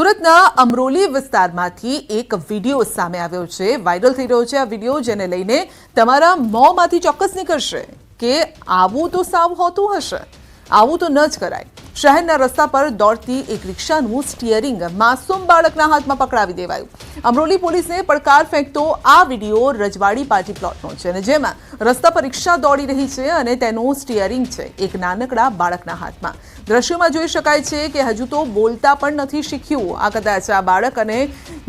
સુરતના અમરોલી વિસ્તારમાંથી એક વીડિયો સામે આવ્યો છે. વાયરલ થઈ રહ્યો છે આ વીડિયો, જેને લઈને તમારા મોંમાંથી ચોક્કસ નીકળશે કે આવું તો સાવ હોતું હશે. આવું તો ન જ કરાય. શહેરના રસ્તા પર દોડતી એક રિક્ષાનું સ્ટિયરિંગ માસૂમ બાળકના હાથમાં પકડાવી દેવાયું. અમરોલી પોલીસને પડકાર ફેંકતો આ વીડિયો રજવાડી પાર્ટી પ્લોટનો છે અને જેમાં રસ્તા પર રિક્ષા દોડી રહી છે અને તેનું સ્ટીયરિંગ છે એક નાનકડા બાળકના હાથમાં. દ્રશ્યોમાં જોઈ શકાય છે કે હજુ તો બોલતા પણ નથી શીખ્યું. આ કદાચ આ બાળક અને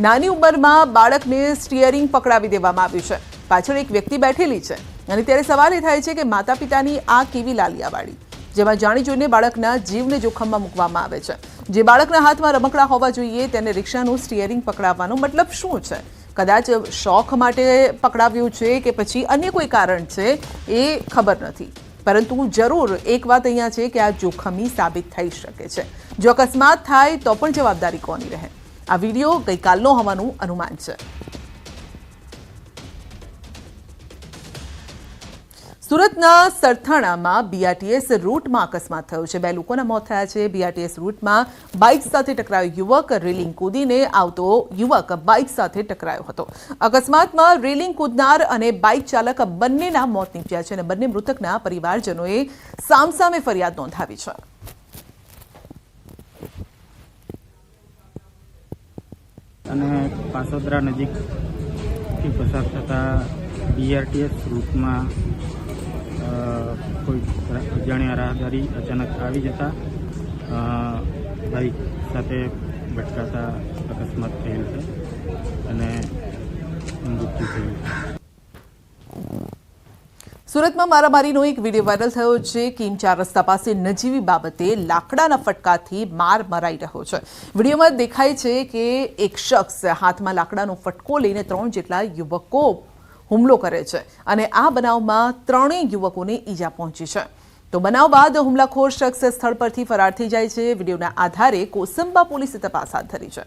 નાની ઉંમરમાં બાળકને સ્ટિયરિંગ પકડાવી દેવામાં આવ્યું છે. પાછળ એક વ્યક્તિ બેઠેલી છે અને ત્યારે સવાલ એ થાય છે કે માતા પિતાની આ કેવી લાલિયાવાળી? જેમાં જાણી જોઈને બાળકના જીવને જોખમમાં મૂકવામાં આવે છે. જે બાળકના હાથમાં રમકડા હોવા જોઈએ, તેને રિક્ષાનું સ્ટિયરિંગ પકડાવવાનો મતલબ શું છે? કદાચ શોખ માટે પકડાવ્યું છે કે પછી અન્ય કોઈ કારણ છે, એ ખબર નથી. પરંતુ જરૂર એક વાત અહીંયા છે કે આ જોખમી સાબિત થઈ શકે છે. જો અકસ્માત થાય તો પણ જવાબદારી કોની રહે? આ વીડિયો ગઈકાલનો હોવાનું અનુમાન છે. સુરતના સરથાણામાં બીઆરટીએસ રૂટમાં અકસ્માત થયો છે. બે લોકોના મોત થયા છે. બીઆરટીએસ રૂટમાં બાઇક સાથે ટકરાયો યુવક. રેલિંગ કૂદીને આવતો યુવક બાઇક સાથે ટકરાયો હતો. અકસ્માતમાં રેલિંગ કૂદનાર અને બાઇક ચાલક બંનેના મોત નીપજ્યા છે અને બંને મૃતકના પરિવારજનોએ સામસામે ફરિયાદ નોંધાવી છે. અને પાસોદરા નજીકથી પસાર થતા બીઆરટીએસ રૂટમાં કોઈ અજાણ્યા રાહદારી અચાનક આવી જતા બાઇક સાથે ભટકાતા અકસ્માત થયેલ છે અને મૃત્યુ થયું સુરતમાં મારામારીનો એક વીડિયો વાયરલ થયો છે કિમ ચાર રસ્તા પાસે નજીવી બાબતે લાકડાના ફટકાથી માર મરાઈ રહ્યો છે. વિડીયોમાં દેખાય છે કે એક શખ્સ હાથમાં લાકડાનો ફટકો લઈને ત્રણ જેટલા યુવકો હુમલો કરે છે અને આ બનાવમાં ત્રણેય યુવકોને ઈજા પહોંચી છે. તો બનાવ બાદ હુમલાખોર શખ્સ સ્થળ પરથી ફરાર થઈ જાય છે. વિડીયોના આધારે કોસંબા પોલીસે તપાસ હાથ ધરી છે.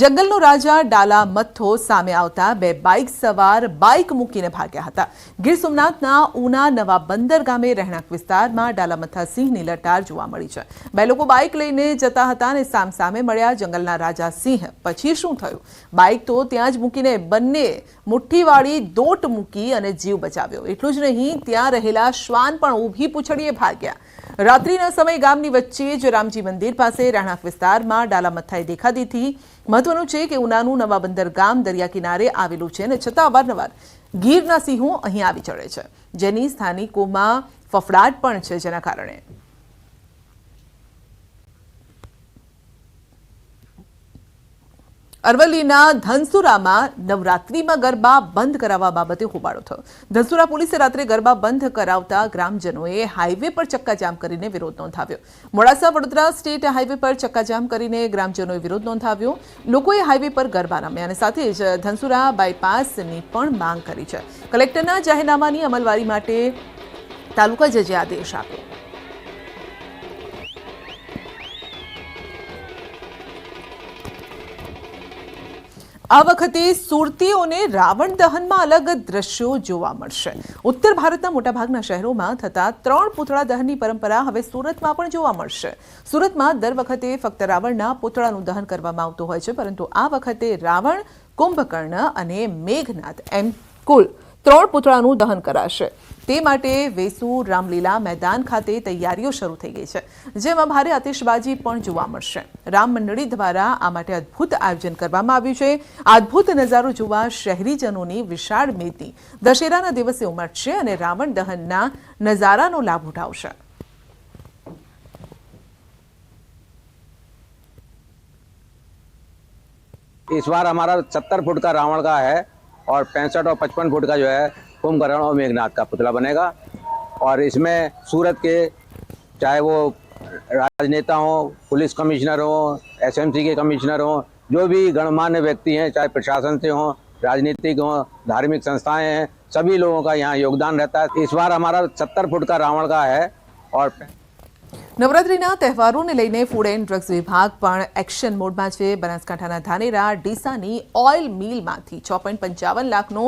જંગલનો રાજા ડાલા મથ્થો સામે આવતા બે બાઇક સવાર બાઇક મૂકીને ભાગ્યા હતા. ગીર સોમનાથના ઉના નવા બંદર ગામે રહેણાંક વિસ્તારમાં ડાલા મથ્થા સિંહની લટાર જોવા મળી છે. બે લોકો બાઇક લઈને જતા હતા અને સામસામે મળ્યા જંગલના રાજા સિંહ. પછી શું થયું? બાઇક તો ત્યાં જ મૂકીને બંને મુઠ્ઠીવાળી દોટ મૂકી અને જીવ બચાવ્યો. એટલું જ નહીં, ત્યાં રહેલા શ્વાન પણ ઊભી પૂછડીએ ભાગ્યા. રાત્રિના સમય ગામની વચ્ચે જ રામજી મંદિર પાસે રહેણાંક વિસ્તારમાં ડાલા મથ્થાએ દેખા દીધી મહત્વનું છે કે ઉનાનું નવા બંદર ગામ દરિયા કિનારે આવેલું છે અને છતાં અવારનવાર ગીરના સિંહો અહીં આવી ચડે છે. જેની સ્થાનિકોમાં ફફડાટ પણ છે જેના કારણે. અરવલ્લીના ધનસુરામાં નવરાત્રીમાં ગરબા બંધ કરાવવા બાબતે હોબાળો થયો. ધનસુરા પોલીસે રાત્રે ગરબા બંધ કરાવતા ગ્રામજનોએ હાઈવે પર ચક્કાજામ કરીને વિરોધ નોંધાવ્યો. મોડાસા વડોદરા સ્ટેટ હાઈવે પર ચક્કાજામ કરીને ગ્રામજનોએ વિરોધ નોંધાવ્યો. લોકોએ હાઈવે પર ગરબા રમ્યા અને સાથે જ ધનસુરા બાયપાસની પણ માંગ કરી છે. કલેક્ટરના જાહેરનામાની અમલવારી માટે તાલુકા જજે આદેશ આપ્યો. આ વખતે સુરતીઓને રાવણ દહનમાં અલગ દ્રશ્યો જોવા મળશે. ઉત્તર ભારતના મોટાભાગના શહેરોમાં થતા ત્રણ પૂતળા દહનની પરંપરા હવે સુરતમાં પણ જોવા મળશે. સુરતમાં દર વખતે ફક્ત રાવણના પૂતળાનું દહન કરવામાં આવતું હોય છે, પરંતુ આ વખતે રાવણ, કુંભકર્ણ અને મેઘનાથ એમ કુલ ત્રણ પૂતળાનું દહન કરાશે તે માટે વેસુ રામલીલા મેદાન ખાતે તૈયારીઓ શરૂ થઈ ગઈ છે જેમાં ભારે આતિશબાજી પણ જોવા મળશે રામ મંડળી દ્વારા આ માટે અદ્ભુત આયોજન કરવામાં આવ્યું છે આ અદ્ભુત નજારો જોવા શહેરીજનોની વિશાળ મેદી દશેરાના દિવસે ઉમટશે અને રાવણ દહનના નજારાનો લાભ ઉઠાવશે इस बार हमारा सत्तर फुट का रावण का है और पैंसठ और पचपन फुट का जो है कुंभकर्ण और मेघनाथ का पुतला बनेगा। और इसमें सूरत के, चाहे वो राजनेता हों, पुलिस कमिश्नर हों, एसएमसी के कमिश्नर हों, जो भी गणमान्य व्यक्ति हैं, चाहे प्रशासन से हों, राजनीतिक हों, धार्मिक संस्थाएँ हैं, सभी लोगों का यहाँ योगदान रहता है। इस बार हमारा सत्तर फुट का रावण का है और નવરાત્રીના તહેવારોને લઈને ફૂડ એન્ડ ડ્રગ્સ વિભાગ પણ એક્શન મોડમાં છે. બનાસકાંઠાના ધાનેરા, ડીસાની ઓઇલ મિલમાંથી છ પોઈન્ટ પંચાવન લાખનો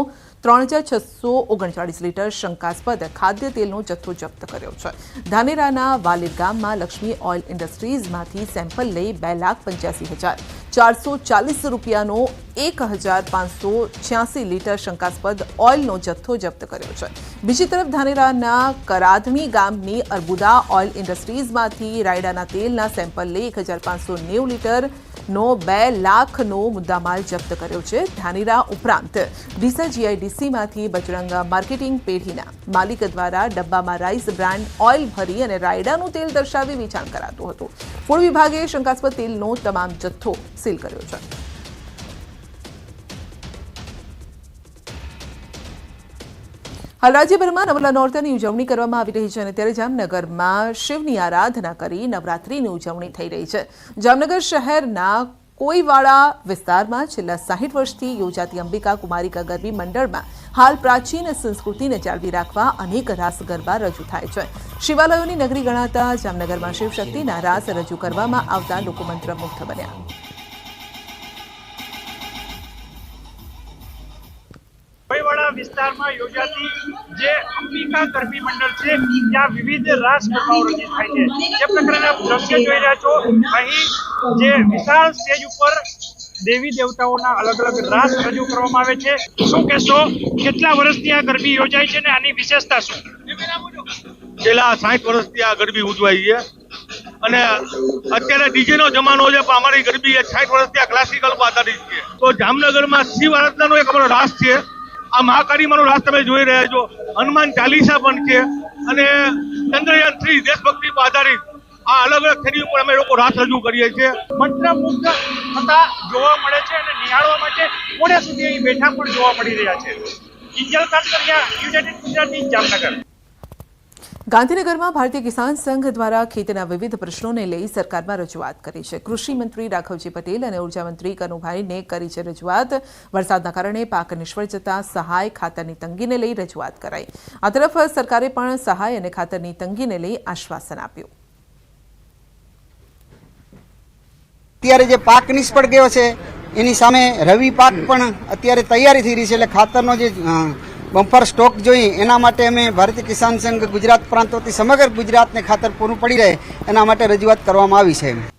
ત્રણ હજાર છસો ઓગણચાળીસ લીટર શંકાસ્પદ ખાદ્ય તેલનો જથ્થો જપ્ત કર્યો છે. ધાનેરાના વાલિર ગામમાં લક્ષ્મી ઓઇલ ઇન્ડસ્ટ્રીઝમાંથી સેમ્પલ લઈ બે લાખ પંચ્યાસી હજાર ચારસો ચાલીસ રૂપિયાનો એક હજાર પાંચસો છ્યાસી લીટર શંકાસ્પદ ઓઇલનો જથ્થો જપ્ત કર્યો છે. બીજી તરફ ધાનેરાના કરાધણી ગામની અર્બુદા ઓઇલ ઇન્ડસ્ટ્રીઝમાંથી રાયડાના તેલના સેમ્પલ લઈ એક હજાર પાંચસો નેવું લીટરનો બે લાખનો મુદ્દામાલ જપ્ત કર્યો છે ધાનેરા ઉપરાંત. ડીસા જીઆઈડીસીમાંથી બજરંગ માર્કેટિંગ પેઢીના માલિક દ્વારા ડબ્બામાં રાઈસ બ્રાન્ડ ઓઇલ ભરી અને રાયડાનું તેલ દર્શાવી વેચાણ કરાતું હતું. ફૂડ વિભાગે શંકાસ્પદ તેલનો તમામ જથ્થો સીલ કર્યો છે. હાલ રાજ્યભરમાં નવલા નોરતાની ઉજવણી કરવામાં આવી રહી છે અને ત્યારે જામનગરમાં શિવની આરાધના કરી નવરાત્રીની ઉજવણી થઈ રહી છે. જામનગર શહેરના કોઈવાળા વિસ્તારમાં છેલ્લા સાહીઠ વર્ષથી યોજાતી અંબિકા કુમારિકા ગરબી મંડળમાં હાલ પ્રાચીન સંસ્કૃતિને જાળવી રાખવા અનેક રાસ ગરબા રજૂ થાય છે. શિવાલયોની નગરી ગણાતા જામનગરમાં શિવશક્તિના રાસ રજૂ કરવામાં આવતા લોકો મંત્રમુગ્ધ બન્યા. ભોયવાડા વિસ્તારમાં યોજાતી જે અંબિકા ગરબી મંડળ છે, ત્યાં વિવિધ રાસ ગરબાઓ રજૂ થાય છે. જે પ્રકારના દ્રશ્ય જોઈ રહ્યા છો. અહીં જે વિશાળ સ્ટેજ ઉપર દેવી દેવતાઓના અલગ અલગ રાસ રજૂ કરવામાં આવે છે. શું કહેશો? કેટલા વર્ષથી આ ગરબી યોજાય છે ને આની વિશેષતા શું? છેલ્લા સાઠ વર્ષથી આ ગરબી ઉજવાય છે. અને અત્યારે ડીજેનો જમાનો છે, પણ અમારી ગરબી સાઠ વર્ષથી આ ક્લાસિકલ આધારિત છે. તો જામનગરમાં શિવ આરાધનાનો એક અમારો રાસ છે. આ મહાકાળીમાનો રાસ તમે જોઈ રહ્યા છો. હનુમાન ચાલીસા પણ છે અને ચંદ્રયાન થ્રી દેશભક્તિ પર આધારિત આ અલગ અલગ થેરી ઉપર અમે લોકો રાસ રજૂ કરીએ છીએ. મંત્રમુગ્ધ થતા જોવા મળે છે અને નિહાળવા માટે મોડે સુધી અહીં બેઠા પણ જોવા મળી રહ્યા છે. કિંજલ કર્યા યુનાઇટેડ ગુજરાતી જામનગર. ગાંધીનગરમાં ભારતીય કિસાન સંઘ દ્વારા ખેતીના વિવિધ પ્રશ્નોને લઈ સરકારમાં રજૂઆત કરી છે. કૃષિ મંત્રી રાઘવજી પટેલ અને ઉર્જામંત્રી કનુભાઈને કરી છે રજૂઆત. વરસાદના કારણે પાક નિષ્ફળ જતા સહાય ખાતરની તંગીને લઈ રજૂઆત કરાઈ. આ તરફ સરકારે પણ સહાય અને ખાતરની તંગીને લઈ આશ્વાસન આપ્યું. અત્યારે જે પાક નિષ્ફળ ગયો છે, એની સામે રવિ પાક પણ અત્યારે તૈયારી થઈ રહી છે એટલે ખાતરનો જે બમ્પર સ્ટોક જોઈ એના માટે અમે ભારતીય કિસાન સંઘ ગુજરાત પ્રાંત સમગ્ર ગુજરાતને ખાતર પૂરું પડી રહે, એના માટે રજૂઆત કરવામાં આવી છે.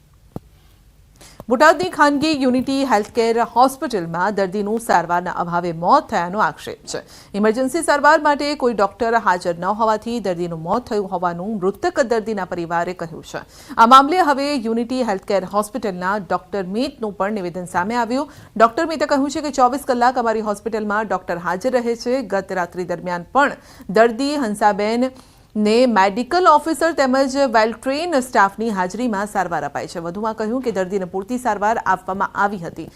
બોટાદની ખાનગી યુનિટી હેલ્થકેર હોસ્પિટલમાં દર્દીનું સારવારના અભાવે મોત થયાનો આક્ષેપ છે. ઇમરજન્સી સારવાર માટે કોઈ ડોક્ટર હાજર ન હોવાથી દર્દીનું મોત થયું હોવાનું મૃતક દર્દીના પરિવારે કહ્યું છે. આ મામલે હવે યુનિટી હેલ્થકેર હોસ્પિટલના ડોક્ટર મીતનું પણ નિવેદન સામે આવ્યું. ડોક્ટર મીતે કહ્યું છે કે ચોવીસ કલાક અમારી હોસ્પિટલમાં ડોક્ટર હાજર રહે છે. ગત રાત્રિ દરમિયાન પણ દર્દી હંસાબેન ને મેડિકલ ઓફિસર તેમજ વેલ ટ્રેન સ્ટાફની હાજરીમાં સારવાર અપાઈ છે. વધુમાં કહ્યું કે દર્દીને પૂરતી સારવાર આપવામાં આવી હતી.